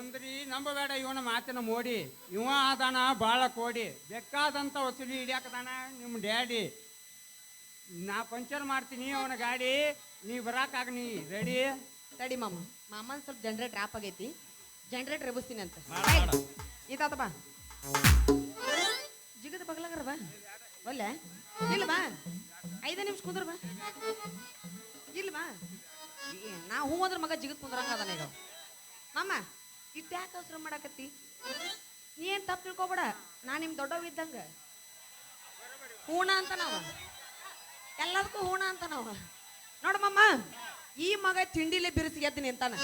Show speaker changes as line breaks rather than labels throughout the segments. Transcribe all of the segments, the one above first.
ಅಂದ್ರಿ ನಂಬಬೇಡ ಇವನ ಮಾತಿನ ಮೋಡಿ. ಇವ ಆದಾನ ಬಾಳ ಕೋಡಿ. ಬೇಕಾದಂತ ವಸೂಲಿ ಹಿಡಿಯಾಕದಾನ ನಿಮ್ಮ ಡ್ಯಾಡಿ. ನಾ ಪಂಚರ್ ಮಾಡ್ತೀನಿ ಅವನ ಗಾಡಿ. ನೀ ಬರಾಕಾಗ ನೀ ರೆಡಿ
ತಡಿ ಮಾಮ. ಮಾಮನ್ ಸ್ವಲ್ಪ ಜನರೇಟರ್ ಆಪ್ ಆಗೈತಿ. ಜನರೇಟರ್ ಎಬ್ಬಿಸ್ತೀನಿ ಅಂತ. ಇದಾತ ಬಾ. ಜಿಗದ ಬಗ್ಲಾಗರ ಬಾ. ಒಲ್ಲೆ? ಇಲ್ಲ ಬಾ. ಐದೇ ನಿಮಿಷ ಕುಂದ್ರ ಬಾ. ಇಲ್ಲ ಬಾ. ನಾ ಹೂ ಅಂದ್ರ ಮಗ ಜಿಗದ್ ಕುಂದ್ರಂಗ ಅದಾನ ಈಗ. ಮಾಮ. ಇಟ್ಟು ಯಾಕೆ ಅವಸರ ಮಾಡಾಕತ್ತಿ? ನೀ ಏನ್ ತಪ್ಪು ತಿಳ್ಕೊಬೇಡ ನಾ ನಿಮ್ ದೊಡ್ಡವ ಇದ್ದಂಗ. ಹೂಣ ಅಂತ ನಾವ ಎಲ್ಲದಕ್ಕೂ ಹೂಣ ಅಂತ ನಾವ ನೋಡಮ್ಮ ಈ ಮಗ ತಿಂಡಿಲಿ ಬಿರುಸಿ ಗೆದ್ದು ನಿಂತಾನ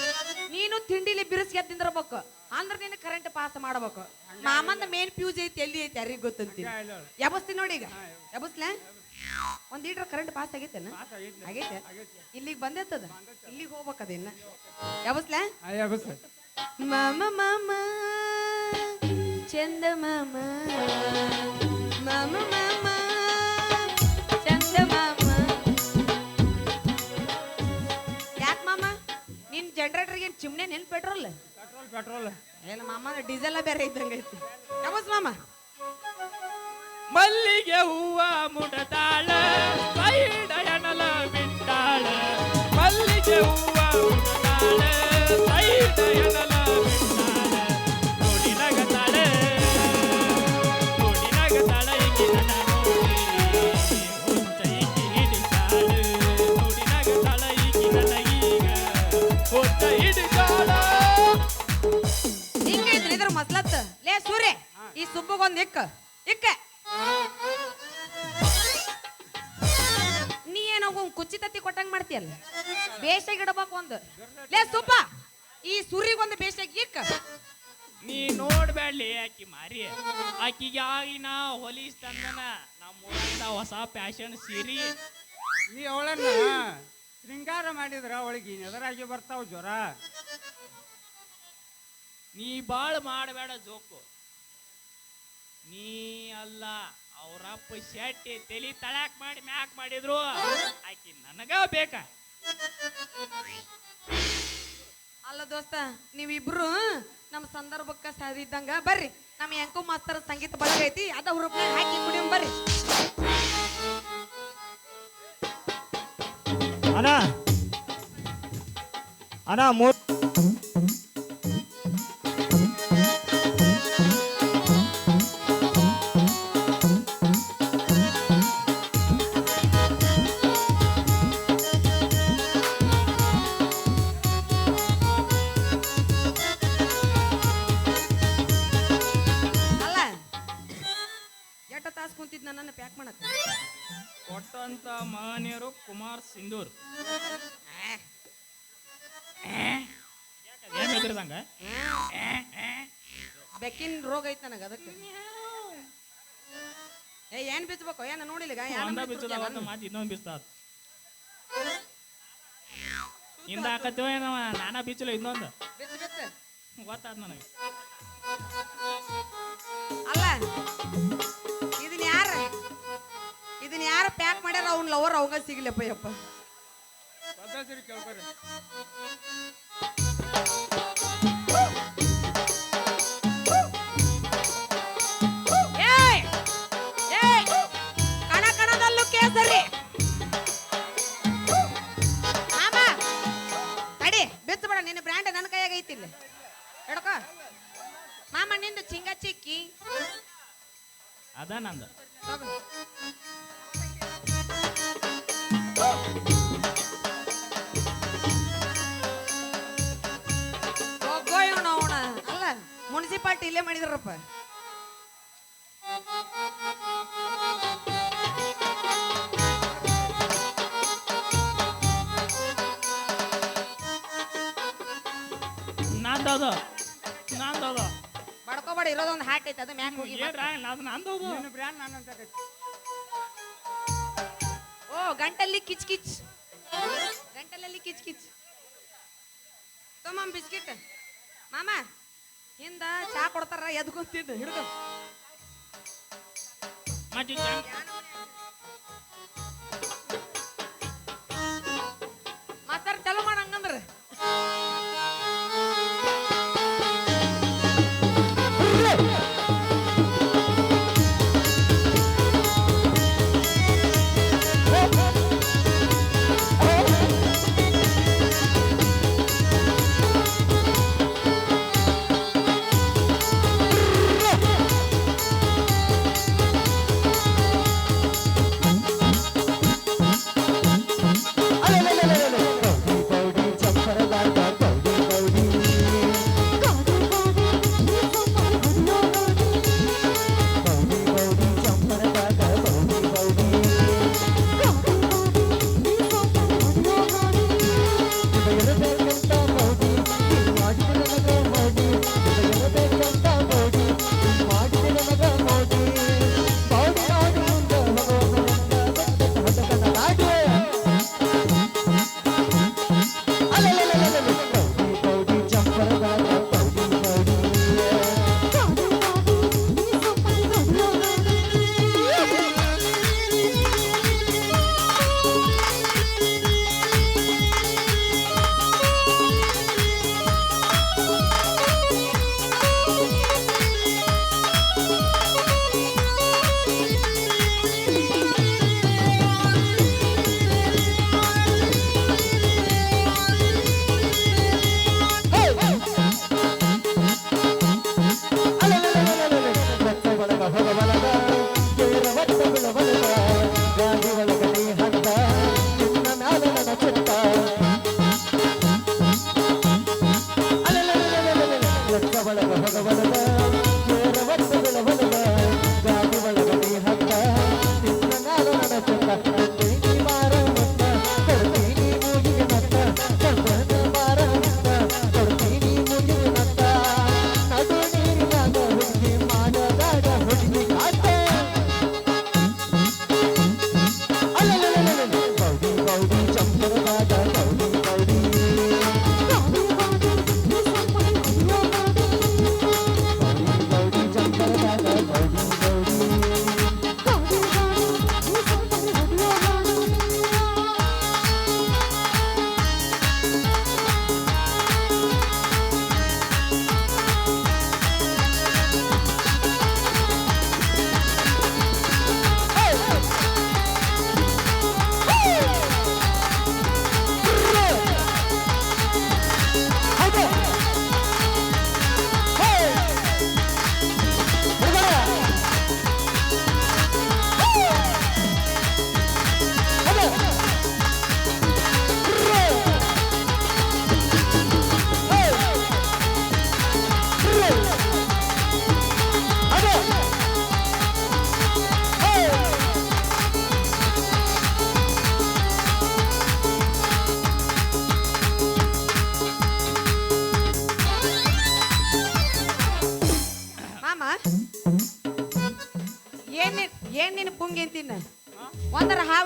ನೀನು ತಿಂಡಿಲಿ ಬಿರುಸಿ ಗೆದ್ದಿಂದಿರ್ಬೇಕು ಅಂದ್ರೆ ನೀನು ಕರೆಂಟ್ ಪಾಸ್ ಮಾಡ್ಬೇಕು. ಮಾಮಂದ ಮೇನ್ ಫ್ಯೂಸ್ ಐತಿ ಎಲ್ಲಿ ಐತಿ ಯಾರಿಗ್ ಗೊತ್ತಂತಿ? ಎಬಸ್ತಿ ನೋಡಿ. ಈಗ. ಎಬಸ್ಲ ಒಂದ್ ಲೀಟರ್ ಕರೆಂಟ್ ಪಾಸ್ ಆಗೈತೆನ ಆಗೈತೆ? ಇಲ್ಲಿಗೆ ಬಂದೈತದ? ಇಲ್ಲಿಗೆ ಹೋಗ್ಬೇಕದ ಇನ್ನ ಎಬಸ್ಲ ಮಾಮ ಮಾಮ ಚಂದ ಮಾಮ. ಮಾಮ ಮಾಮ ಚಂದ ಮಾಮ. ಯಾಕೆ ಮಾಮ? ನಿನ್ ಜನರೇಟರ್ಗೆ ಚಿಮ್ನೆ ನೆನ್ ಪೆಟ್ರೋಲ್
ಪೆಟ್ರೋಲ್ ಪೆಟ್ರೋಲ್
ಏನ ಮಾಮ ಡೀಸೆಲ್ ಬೇರೆ ಇದ್ದಂಗೆ ಐತಿ. ನಮಸ್ ಮಾಮ.
ಮಲ್ಲಿಗೆ ಹೂವ ಮುಡದಾಳ ಸೈಡ ಎನಲ ಬಿಟ್ಟಾಳ. ಮಲ್ಲಿಗೆ ಹೂವ
ಈ ಸುಬ್ಬಗೊಂದ್ ಇಕ್ಕ ಇಕ್ಕ ನೀ ಏನೋ ಕುಚ್ಚಿ ತತ್ತಿ ಕೊಟ್ಟಂಗ್ ಮಾಡ್ತೀಯಲ್ಲ? ಬೇಷಾಗಿ ಇಡಬೇಕು ಒಂದು. ಲೇ ಸುಬ್ಬ! ಈ ಸುರಿಗೊಂದು ಬೇಸಾಗಿಕ್ಕ
ನೀ ನೋಡ್ಬೇಡಿ ಆಕಿ ಮಾರಿ. ಆಕಿಗೆ ನಾ ಹೊಲಿಸ್ ತಂದನ ನಮ್ಮ ಊರಿಂದ ಹೊಸ ಫ್ಯಾಷನ್ ಸೀರಿ.
ನೀ ಅವಳನ್ನ ಶೃಂಗಾರ ಮಾಡಿದ್ರ ಅವಳಿಗೆ ಎದರಾಗಿ ಬರ್ತಾವ ಜ್ವರ.
ನೀ ಬಾಳ್ ಮಾಡಬೇಡ ಜೋಕು. ನೀ ಅಲ್ಲ ಅವರಪ್ಪ ಶೆಟ್ಟಿ ತಲಿ ತಳಾಕ್ ಮಾಡಿ ಮ್ಯಾಕ್ ಮಾಡಿದ್ರು. ಆಕಿ ನನಗ ಬೇಕ.
ಅಲ್ಲ ದೋಸ್ತ, ನೀವಿಬ್ರು ನಮ್ಮ ಸಂದರ್ಭಕ್ಕೆ ಸರಿದ್ದಂಗ ಬರ್ರಿ. ನಮ್ಮ ಎಂಕು ಮಾಸ್ತರ ಸಂಗೀತ ಬಳಗ ಐತಿ, ಅದ ಹುರುಪ್ನಾಗ ಹಾಕಿ ಕುಡಿಯಂ ಬರ್ರಿ.
ಅಣ್ಣ. ಅಣ್ಣ, ಮೂರ್
ಕುಮಾರ್ ಸಿಂಧೂರ್. ಏನ್ ಹೆದರ್ದಂಗ?
ಬೆಕ್ಕಿನ ರೋಗ ಐತಿ ನನಗ ಅದಕ್ಕೆ. ಏ ಏನ್ ಬಿಚ್ಚಬೇಕು ಏನ ನೋಡಿಲ್ಲ ಈಗ? ಏನ್
ಒಂದ
ಬಿಚ್ಚುತ್ತೀಯ
ಬಿಚ್ಚದ
ನಾನು?
ಮಾತು ಇನ್ನೊಂದು ಬಿಸ್ತಾತ್ ಹಿಂದ ಹಾಕತ್ತೀವ ಏನವ? ನಾನಾ ಬಿಚ್ಚಲ ಇನ್ನೊಂದು.
ಬಿಚ್ಚು ಬಿಚ್ಚು.
ಗೊತ್ತಾದ ನನಗೆ.
ಅಲ್ಲ. ಇದನ್ನ ಯಾರ ಪ್ಯಾಕ್ ಮಾಡ್ಯಾರ ಅವ್ನ ಲವರ್ ಅವಾಗ ಸಿಗ್ಲಪ್ಪ ಯಪ್ಪ.
ಪದ್ಧತಿ ಕೇಳ್ಕೊರಿ.
ಏಯ್ ಏಯ್ ಕಣ ಕಣದಲ್ಲೂ ಕೇಸರಿ. ಮಾಮ ಬಿತ್ತು ಬಿಚ್ಚಬೇಡ ನಿನ್ನ ಬ್ರ್ಯಾಂಡ್ ನನ್ನ ಕೈಯಾಗ ಐತಿ ಇಲ್ಲಿ. ಹಿಡ್ಕೋ. ಮಾಮ ನಿಂದು ಚಿಂಗ ಚಿಕ್ಕಿ.
ಅದ ನಂದು.
ಮುನ್ಸಿಪಾಲ್ಟಿ ಇಲ್ಲೇ ಮಾಡಿದ್ರಪ್ಪ.
ನಂದದು ನಂದದು
ಬಡ್ಕೋಬೇಡ ಇರೋದೊಂದು ಹಾಟ್ ಐತೆ ಅದು ಮ್ಯಾಕ್ ಹೋಗಿ
ಅದು ನಂದದು
ನಿನ್ನ ಬ್ರ್ಯಾಂಡ್ ನಾನಂತ
ಓ ಗಂಟಲ್ಲಿ ಕಿಚ್ ಕಿಚ್. ಗಂಟಲಲ್ಲಿ ಕಿಚ್ ಕಿಚ್. ತಮ್ಮ ಬಿಸ್ಕಿಟ್. ಮಾಮ. ಹಿಂದ ಚಾ ಕೊಡ್ತಾರ ಎದ್ಕೊಂತಿದ್ದು ಹಿಡ್ಕೊ.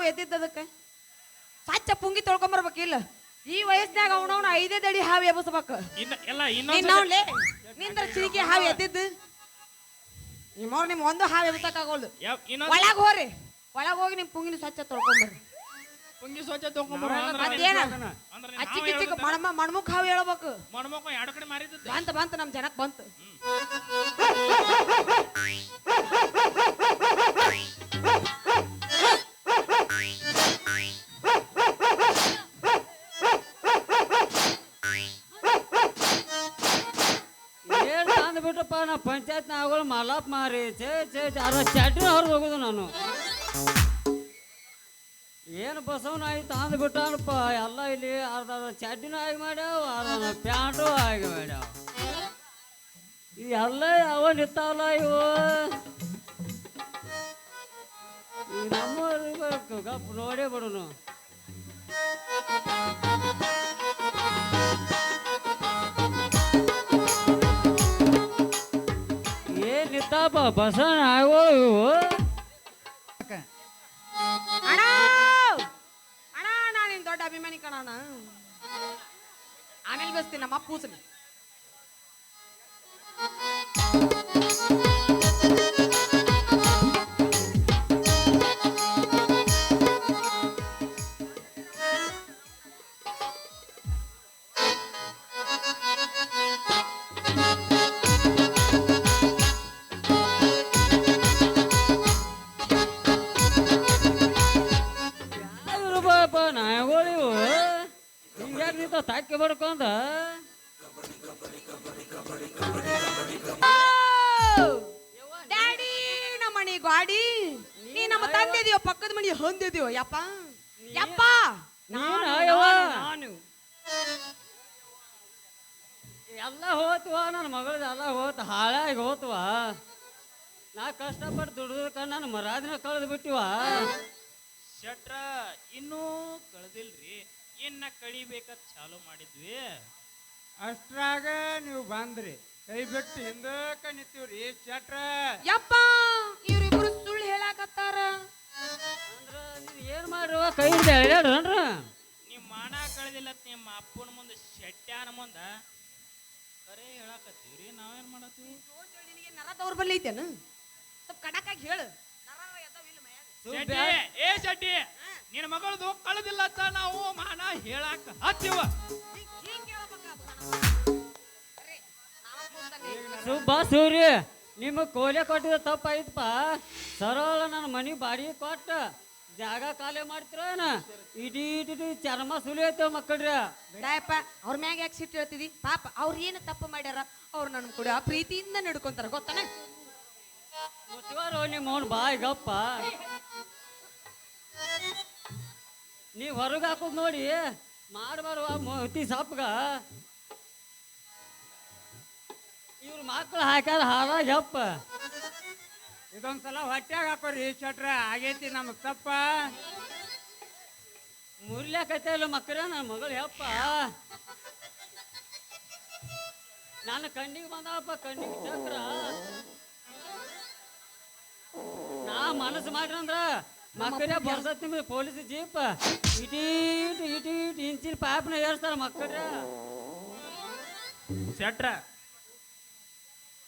ಹಾವು ಎದ್ದಿದ್ದದಕ್ಕೆ ಸಚ್ಚ ಪುಂಗಿ ತೊಳ್ಕೊಂಬರ್ಬೇಕಿಲ್ಲ ಈ ವಯಸ್ಸಿನಾಗ ಅವನವನ ಐದೇ ದಡಿ ಹಾವು ಎಬ್ಬಿಸ್ಬೇಕು.
ಇನ್ನ ಎಲ್ಲ
ನೀನ್
ಇನ್ನೊಂದು
ನೋಡ್ಲಿ ನಿಂದ್ರ ಚಿರಿಕೆ ಹಾವು ಎದ್ದಿದ್ದು. ನಿಮ್ಮ ನಿಮ್ ಒಂದು ಹಾವು ಎಬ್ಬಸಕ್ಕಾಗೋಲ್ದು
ಇನ್ನೊಂದು
ಒಳಗ್ ಹೋರಿ. ಒಳಗ್ ಹೋಗಿ ನಿಮ್ ಪುಂಗಿನ ಸ್ವಚ್ಛ ತೊಳ್ಕೊಂಬರ್ರಿ
ಪುಂಗಿ ಸ್ವಚ್ಛ ತಗೊಂಬರು
ನಾವೆಲ್ಲ
ಮತ್ತೇನ?
ಅಂದ್ರೆ
ಅಚ್ಚಿಕ್ ಇಚ್ಚಿಕ್ ಮಣಮ ಮಣ್ಮುಖ ಹಾವು ಹೇಳ್ಬೇಕು
ಮಣ್ಮಕ್ಳು ಎರಡು ಕಡೆ ಮಾರಿದ್ದದ್ದು.
ಬಂತ ಬಂತ ನಮ್ ಜನಕ್ ಬಂತು.
ಚೇ ಚೇ ಚೇ, ಹೊರಗೆ ಹೋಗುದು ನಾನು. ಏನು ಬಸವನ ಆಯ್ತು ತಂದು ಬಿಟ್ಟಾನಪ್ಪ ಎಲ್ಲ ಇಲ್ಲಿ ಅರ್ಧ ಅರ್ಧ ಚಡ್ಡಿನೂ ಆಗಿ ಮಾಡ್ಯಾವ ಅರ್ಧ ಪ್ಯಾಂಟು ಆಗಿ ಮಾಡ್ಯಾವ. ಎಲ್ಲ ಯಾವ ನಿಂತಾವಲ್ಲ ಇವು. ನಮ್ಮ ಗಪ್ ನೋಡೇ ಬಿಡುನು.
ಅಭಿಮಾನಿ ಕಣ ಆಮೇಲೆ ಬಸ್ತೀನಿ ನಮ್ಮ ಅಪ್ಪ ಹೊಂದಿದ್ಯೋ? ಯಪ್ಪ. ಯಪ್ಪ.
ನಾನು ನಾನು ಎಲ್ಲ ಹೋತ್ವ ನನ್ನ ಮಗಳದ ಎಲ್ಲ ಹೋತ್ ಹಾಳಾಗಿ ಹೋತ್ವ. ನಾ ಕಷ್ಟಪಟ್ಟು ದುಡ್ದಕ್ಕ ನನ್ನ ಮರಾದಿನ ಕಳೆದು ಬಿಟ್ಟಿವ.
ಶೆಟ್ರ ಇನ್ನೂ ಕಳೆದಿಲ್ರಿ. ಇನ್ನ ಕಳಿಬೇಕಂತ ಚಾಲು ಮಾಡಿದ್ವಿ.
ಅಷ್ಟ್ರಾಗ ನೀವು ಬಂದ್ರಿ. ಕೈ ಬಿಟ್ಟು ಹಿಂದಕ್ಕೆ ನಿಂತೀವ್ರಿ. ಶೆಟ್ರ.
ಯಪ್ಪ ಇವ್ರಿಬ್ರು ಸುಳ್ಳು ಹೇಳಾಕತ್ತಾರ.
ಅಂದ್ರ ನೀನ್ ಏನ್ ಮಾಡಿರುವ ಕೈ ಹಿಡ್ದು ಎಳ್ಯಾಡ್ರನ್ರ
ಮಾನ ಕಳ್ದಿಲ್ಲ ನಿಮ್ಮ ಅಪ್ಪನ ಮುಂದೆ ಶೆಟ್ಯಾನ ಮುಂದ ಕರೆ ಹೇಳಾಕತ್ತೀವ್ರಿ ನಾವೇನ್ ಮಾಡತ್ತೀವಿ?
ನಿನಗೆ ನರ ದೌರ್ಬಲ್ಯ ಐತೇನು? ಸ್ವಲ್ಪ ಕಡಕಾಗಿ ಹೇಳು. ನರ.
ಶೆಟ್ಟಿ ಏ ಶೆಟ್ಟಿ ನಿನ್ನ ಮಗಳದು ಕಳೆದಿಲ್ಲ ಅಂತ ನಾವು ಮಾನ ಹೇಳಾಕ ಹತ್ತಿವ.
ಹಿಂಗ್- ಹಿಂಗ್ ಹೇಳ್ಬೇಕಾಗ್ತದ ನಮ್ಮ. ಅರೆ, ನಾವ ಕೂತಾನೆ.
ಸುಬ್ಬ ಸೂರ್ಯ. ನಿಮಗೆ ಕೋಲೆ ಕೊಟ್ಟಿದ ತಪ್ಪಾಯ್ತಪ್ಪ. ಸರಳ ನನ್ನ ಮನೆ ಬಾಡಿಗೆ ಕೊಟ್ಟ. ಜಾಗ ಖಾಲಿ ಮಾಡ್ತಿರೋನ? ಇಡೀ ಇಡೀ ಚರ್ಮ ಸುಲಿಯತ್ತೇವ ಮಕ್ಕಳ್ರಿ.
ಬಿಡಾಯಪ್ಪ ಅವ್ರ ಮ್ಯಾಗ ಯಾಕೆ ಸಿಟ್ಟು ಹೇಳ್ತಿದಿ? ಪಾಪ ಅವ್ರು ಏನು ತಪ್ಪು ಮಾಡ್ಯಾರ? ಅವ್ರು ನನ್ನ ಕೂಡ ಆ ಪ್ರೀತಿಯಿಂದ ನಡ್ಕೊಂತಾರ ಗೊತ್ತಾನೆ?
ಮುಚ್ಚುವಾರು ನಿಮ್ಮ ಅವ್ನು ಬಾಯ್ ಗಪ್ಪ. ನೀವು ಹೊರಗೆ ಹಾಕೋದು ನೋಡಿ. ಮಾಡಬಾರ್ವ ಮೋತಿ ಸಾಪ್ಗ. ಇವ್ರ ಮಕ್ಳು ಹಾಕ್ಯಾರ ಹಾರ ಜಪ್ಪ
ಇದೊಂದ್ಸಲ ಹೊಟ್ಯಾಗ ಹಾಕೋರಿ ಶೆಟ್ರ. ಆಗೈತಿ ನಮಗ್ ತಪ್ಪ.
ಮುರ್ಲ್ಯಾಕೈತೆ ಇಲ್ಲ ಮಕ್ಕಳ ನನ್ನ ಮಗಳು ಯಪ್ಪ. ನಾನು ಕಣ್ಣಿಗೆ ಬಂದಪ್ಪ ಕಣ್ಣಿಗೆ ಚಕ್ರ. ನಾ ಮನಸ್ಸು ಮಾಡ್ರಂದ್ರ ಮಕ್ಕಳೇ ಬರ್ಸತ್ ನಿಮ್ಗೆ ಪೊಲೀಸ್ ಜೀಪ್. ಇಟೀಟ್ ಇಟೀಟ್ ಇಂಚಿನ ಪಾಪನ ಏರ್ಸ್ತಾರ ಮಕ್ಕಳ
ಶೆಟ್ರ.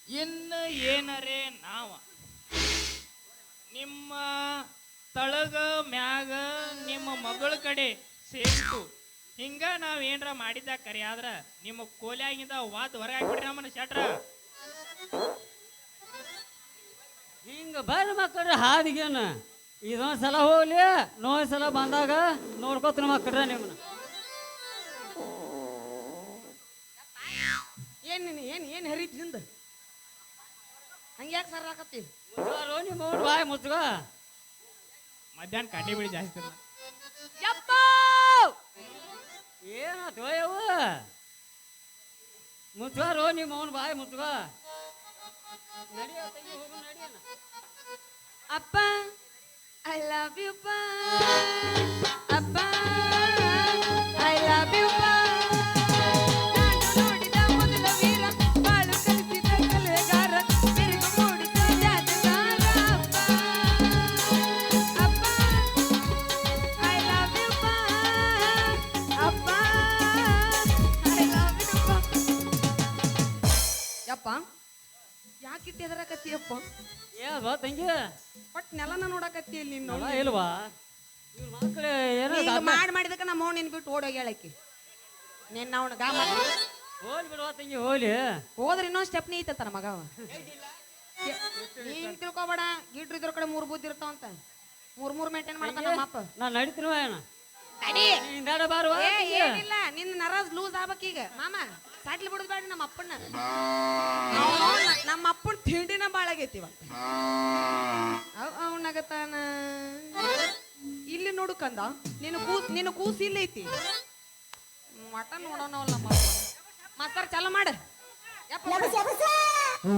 ಇನ್ನು ಏನರೇ ನಾವ. ನಿಮ್ಮ ತಳಗ ಮ್ಯಾಗ ನಿಮ್ಮ ಮಗಳ ಕಡೆ ಸೇರಿತು ಹಿಂಗ ನಾವ್ ಏನ್ರ ಮಾಡಿದ್ದ ಕರಿ ಆದ್ರ ನಿಮ್ಮ ಕೋಲ್ಯಾಗಿಂದ ವಾತ್ ಹೊರಗೆ ಹಾಕ್ಬಿಡ್ರಿ ನಮ್ಮನ್ನ ಶೆಟ್ರ.
ಹಿಂಗ ಬರ್ರಿ ಮಕ್ಕಳ್ರ ಹಾದಿಗೇನ. ಇದೊಂದ್ ಸಲ ಹೋಗ್ಲಿ ನೋಯ್ ಸಲ ಬಂದಾಗ ನೋಡ್ಕೋತೀನಿ ಮಕ್ಕಳ್ರ ನಿಮ್ಮನ್ನ.
ಏನ್ ಏನ್ ಏನ್ ಹರಿತ್ ಹಿಂದ ಹಂಗ್ಯಾಕೆ ಸರ್ ಹಾಕತ್ತಿ?
ಮುಚ್ಚಾರೋ ನಿಮ್ಮ ಅವ್ನ್ ಬಾಯ್ ಮುಚ್ಕೋ
ಮಧ್ಯಾಹ್ನ ಕಡ್ಡಿ ಬಿಡಿ ಜಾಸ್ತಿ ಇಲ್ಲ.
ಯಪ್ಪ!
ಏನಾತು ಯವ್ವ ಮುಚ್ಚಾರೋ ನಿಮ್ಮ ಅವನ ಬಾಯಿ ಮುಚ್ಕೋ ನಡಿಯ ತಂಗಿ ಹೋಗು
ಅಪ್ಪ ಐ ಲವ್ ಯು ಪಾ ಒಟ್ ನೆಲನ ನೋಡಕತ್ತಿ ಇಲ್ಲಿ ನೀನು.
ನೋಡ ಇಲ್ವಾ? ಇವ್ರ ಮಕ್ಕಳು ಏನೋ
ಈಗ ಮಾಡಿ ಮಾಡಿದಕ್ಕ ನಮ್ಮ ಅವ್ನ ನಿನ್ ಬಿಟ್ಟು ಓಡೋಗಿ ಹೇಳಕ್ಕಿ ನಿನ್ನ ಅವನ
ಹೋಲಿ ಬಿಡುವ ತಂಗಿ ಹೋಲಿ.
ಹೋದ್ರೆ ಇನ್ನೊಂದು ಸ್ಟೆಪ್ನಿ ಐತತ್ತ ಮಗ ಅವ. ನೀನ್ ತಿಳ್ಕೊಬೇಡ ಗಿಡ್ರು ಇದ್ರ ಕಡೆ ಮೂರ್ ಬುದ್ಧಿ ಇರ್ತಾವಂತ ಮೂರ್ ಮೂರ್ ಮೇಂಟೈನ್ ಮಾಡ್ತಾನ ನಮ್ಮ ಅಪ್ಪ
ನಾ ನಡಿತೀನವ ಏನ?
ತಡಿ
ಹಿಂದಾಡ ಬಾರುವ
ಏ ಏನಿಲ್ಲ ನಿನ್ನ ನರಸ್ ಲೂಸ್ ಆಗ್ಬೇಕೀಗ ಮಾಮ. ಸಾಟ್ಲಿ ಬಿಡುದು ಬೇಡ ನಮ್ಮ ಅಪ್ಪನ ನಮ್ಮ ಅಪ್ಪನ ತಿಂಡಿನ ಬಾಳಾಗೈತಿ ಇವ ಅವ್ ಅವನಾಗತ್ತಾನ ಇಲ್ಲಿ ನೋಡು ಕಂದ ನಿನ್ನ ಕೂಸ್ ನಿನ್ನ ಕೂಸ್ ಇಲ್ಲಿ ಐತಿ. ಮಟನ್ ನೋಡೋಣ ನಮ್ಮ ಮಾಸ್ತರ್ ಚಾಲು ಮಾಡ.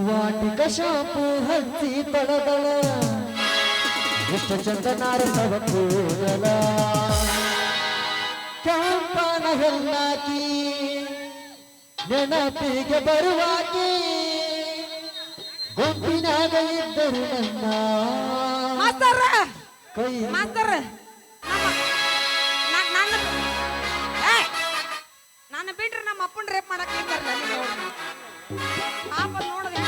ವಾಟಿಕ ಶಾಂಪು ಹಚ್ಚಿ ಪಡದಳ ಎಷ್ಟು ಚಂದನಾರ ನಾರಸವ ಕೂದಲ. ಕೆಂಪನ ಹೆಣ್ಣಾಕಿ ನೆನಪಿಗೆ ಬರುವಾಕಿ ಗುಂಪಿನಾಗ ಇದ್ದರು ನನ್ನ
ಮಾಸ್ತರ್
ಕೈ
ಮಾಸ್ತರ್ ನನ್ನ ನಾನು ಬಿಟ್ರೆ ನಮ್ಮ ಅಪ್ಪನ ರೇಪ್ ಮಾಡಕ್ ಪಾಪ ನೋಡದ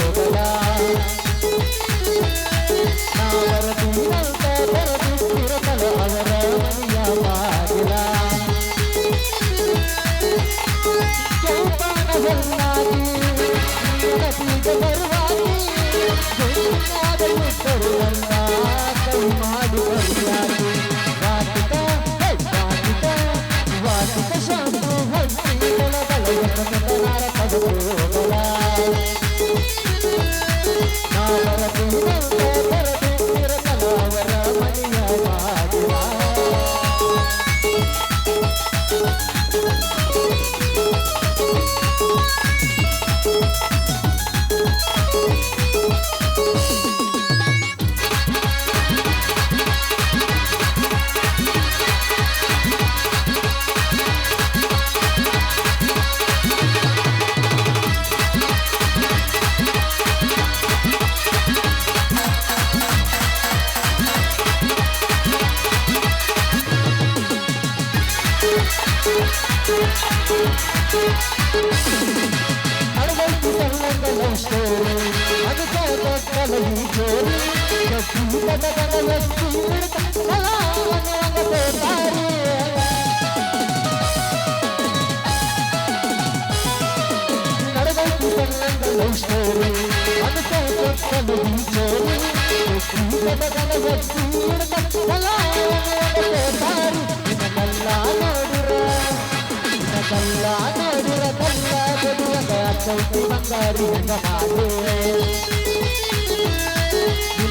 ಮಾಡಿ ಕೈಯಾಗಿ ಕಟ್ಟಿದ ಕನಲ ಎತ್ತಿ ಬಿಡ್ತಾರ ತೋತಾರಿ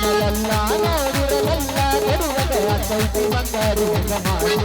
இல்லையெல்லாம் நாடுகளெல்லாம் ஒருவகையால் கைத்து வந்தறிந்த மாதிரி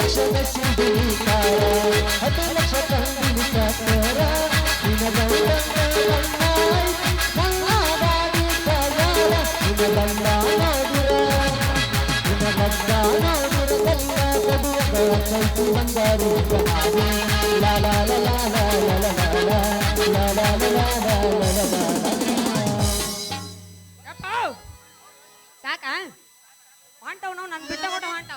ಲಕ್ಷದ ಸಿಂಧೂಕಾರ ಹತ್ತು ಲಕ್ಷ ತಂದಿನಿ ಕತ್ತರ ಬಂಗಾರು ಲಾಲ ಲಾಲ ಲಾಲ ಲಾಲ ಲಾಲ ಲಾಲ ಸಾಕಾ ಹೊಂಟವ್ ನಾವು ನನ್ನ ಬಿಟ್ಟ ಕೊಟ್ಟ ಹೊಂಟ